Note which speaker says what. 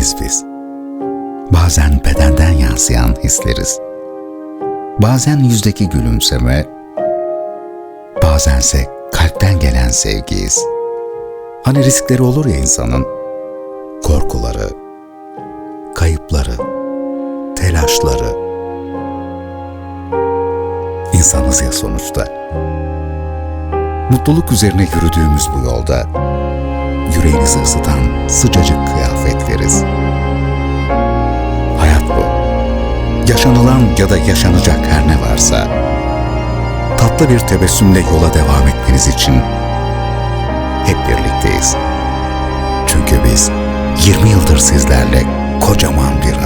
Speaker 1: Kalbiz biz. Bazen bedenden yansıyan hisleriz. Bazen yüzdeki gülümseme, bazense kalpten gelen sevgiyiz. Hani riskleri olur ya insanın, korkuları, kayıpları, telaşları. İnsanız ya sonuçta. Mutluluk üzerine yürüdüğümüz bu yolda yüreğinizi ısıtan sıcacık kıyafetleriz. Yaşanılan ya da yaşanacak her ne varsa tatlı bir tebessümle yola devam etmeniz için hep birlikteyiz. Çünkü biz 20 yıldır sizlerle kocaman bir.